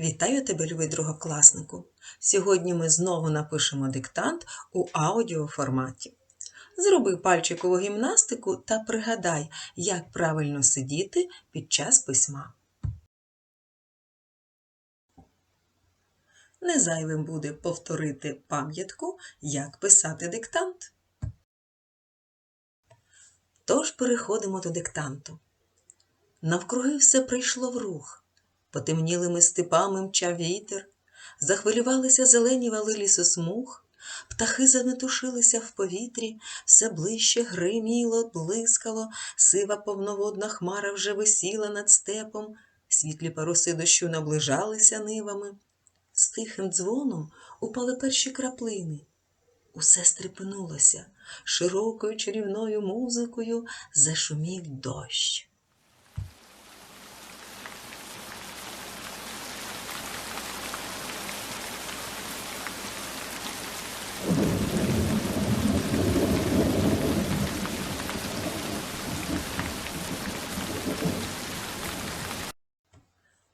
Вітаю тебе, любий другокласнику! Сьогодні ми знову напишемо диктант у аудіоформаті. Зроби пальчикову гімнастику та пригадай, як правильно сидіти під час письма. Не зайвим буде повторити пам'ятку, як писати диктант. Тож переходимо до диктанту. Навкруги все прийшло в рух. Потемнілими степами мчав вітер, захвилювалися зелені вали лісосмуг, птахи заметушилися в повітрі, все ближче гриміло, блискало, сива повноводна хмара вже висіла над степом, світлі паруси дощу наближалися нивами. З тихим дзвоном упали перші краплини. Усе стрепенулося, широкою чарівною музикою зашумів дощ.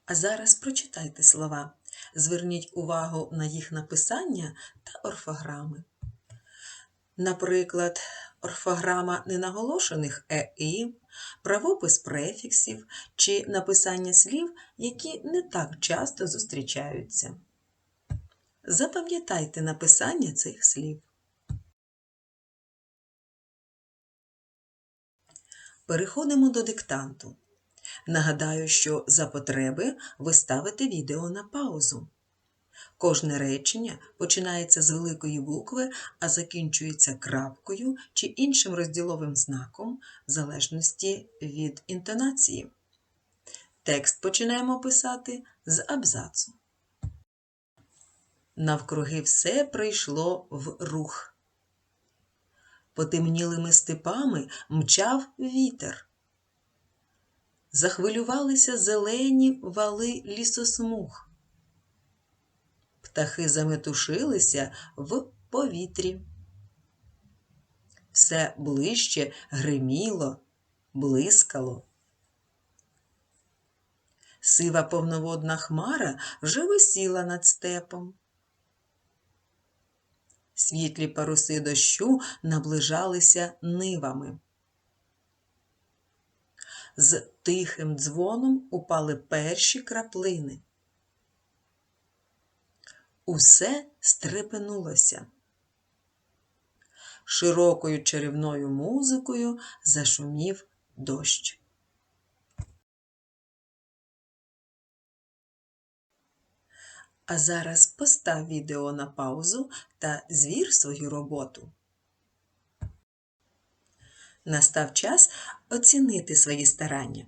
А зараз прочитайте слова. Зверніть увагу на їх написання та орфограми. Наприклад, орфограма ненаголошених ЕІ, правопис префіксів чи написання слів, які не так часто зустрічаються. Запам'ятайте написання цих слів. Переходимо до диктанту. Нагадаю, що за потреби ви ставите відео на паузу. Кожне речення починається з великої букви, а закінчується крапкою чи іншим розділовим знаком в залежності від інтонації. Текст починаємо писати з абзацу. Навкруги все прийшло в рух. Потемнілими степами мчав вітер. Захвилювалися зелені вали лісосмуг. Птахи заметушилися в повітрі. Все ближче гриміло, блискало. Сива повноводна хмара вже висіла над степом. Світлі паруси дощу наближалися нивами. З тихим дзвоном упали перші краплини. Усе стрепенулося. Широкою чарівною музикою зашумів дощ. А зараз постав відео на паузу та звір свою роботу. Настав час оцінити свої старання.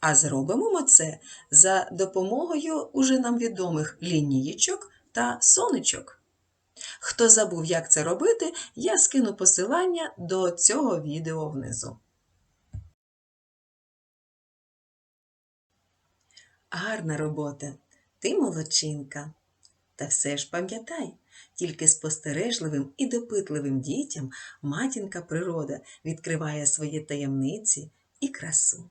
А зробимо ми це за допомогою уже нам відомих лінієчок та сонечок. Хто забув, як це робити, я скину посилання до цього відео внизу. Гарна робота! Ти молодчинка! Та все ж пам'ятай, тільки спостережливим і допитливим дітям матінка природа відкриває свої таємниці і красу.